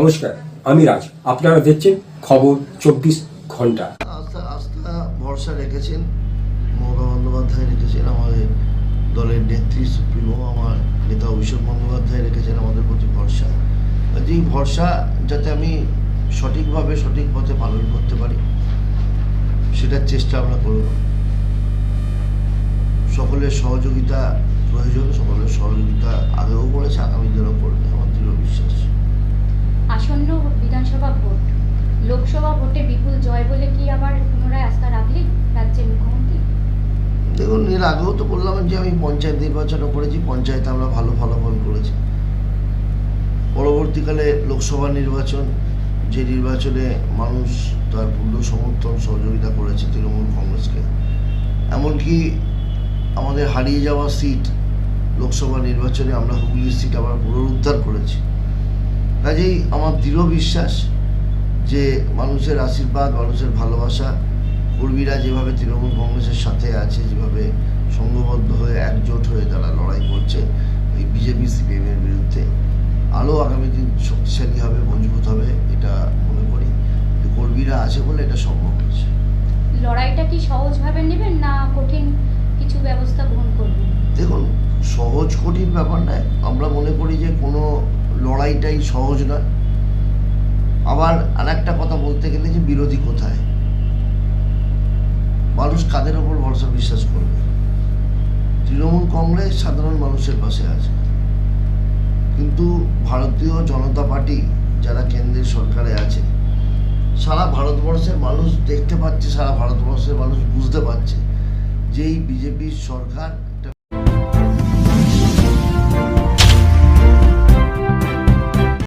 নমস্কার, আমি রাজ। আপনারা দেখছেন খবর চব্বিশ ঘণ্টা। আস্থা আস্থা, ভরসা রেখেছেন, মমতা বন্দ্যোপাধ্যায় রেখেছেন আমাদের দলের নেত্রী সুপ্রিমো আমার নেতা অভিষেক বন্দ্যোপাধ্যায় রেখেছেন আমাদের প্রতি ভরসা। এই ভরসা যাতে আমি সঠিকভাবে সঠিক পথে পালন করতে পারি, সেটার চেষ্টা আমরা করব। সকলের সহযোগিতা প্রয়োজন, সকলের সহযোগিতা আগেও করেছে, আগামী দিনেও করবে, আমার দৃঢ় বিশ্বাস। ভোটে বিপুল জয় বলে কি আবার পুনরায় আস্থা রাখলেন রাজ্যের মুখ্যমন্ত্রী? দেখুন, এর আগেও তো বললাম যে আমি পঞ্চায়েত নির্বাচনও করেছি, পঞ্চায়েতে আমরা ভালো ফলাফল করেছি। পরবর্তীকালে লোকসভা নির্বাচন, যে নির্বাচনে মানুষ তার পূর্ণ সমর্থন, সহযোগিতা করেছে তৃণমূল কংগ্রেসকে। এমনকি আমাদের হারিয়ে যাওয়া সিট লোকসভা নির্বাচনে আমরা হুগলির সিট আবার পুনরুদ্ধার করেছি। কাজেই আমার দৃঢ় বিশ্বাস যে মানুষের আশীর্বাদ মানুষের ভালোবাসা কর্মীরা যেভাবে তৃণমূল কংগ্রেসের সাথে আছে যেভাবে সংঘবদ্ধ হয়ে একজোট হয়ে তারা লড়াই করছে এই বিজেপি সিপিএমের বিরুদ্ধে আরও আগামী দিন শক্তিশালী হবে মজবুত হবে এটা মনে করি। যে কর্মীরা আছে বলে এটা সম্ভব হয়েছে লড়াইটা কি সহজভাবে নেবেন না কঠিন কিছু ব্যবস্থা গ্রহণ করবেন? দেখুন সহজ কঠিন ব্যাপার নয়। আমরা মনে করি যে কোনো লড়াইটাই সহজ নয়। আবার আর একটা কথা বলতে গেলে যে বিরোধী কোথায়? মানুষ কাদের ওপর ভরসা বিশ্বাস করবে? তৃণমূল কংগ্রেস সাধারণ মানুষের পাশে আছে। কিন্তু ভারতীয় জনতা পার্টি যারা কেন্দ্রের সরকারে আছে, সারা ভারতবর্ষের মানুষ দেখতে পাচ্ছে, সারা ভারতবর্ষের মানুষ বুঝতে পারছে যে এই বিজেপির সরকার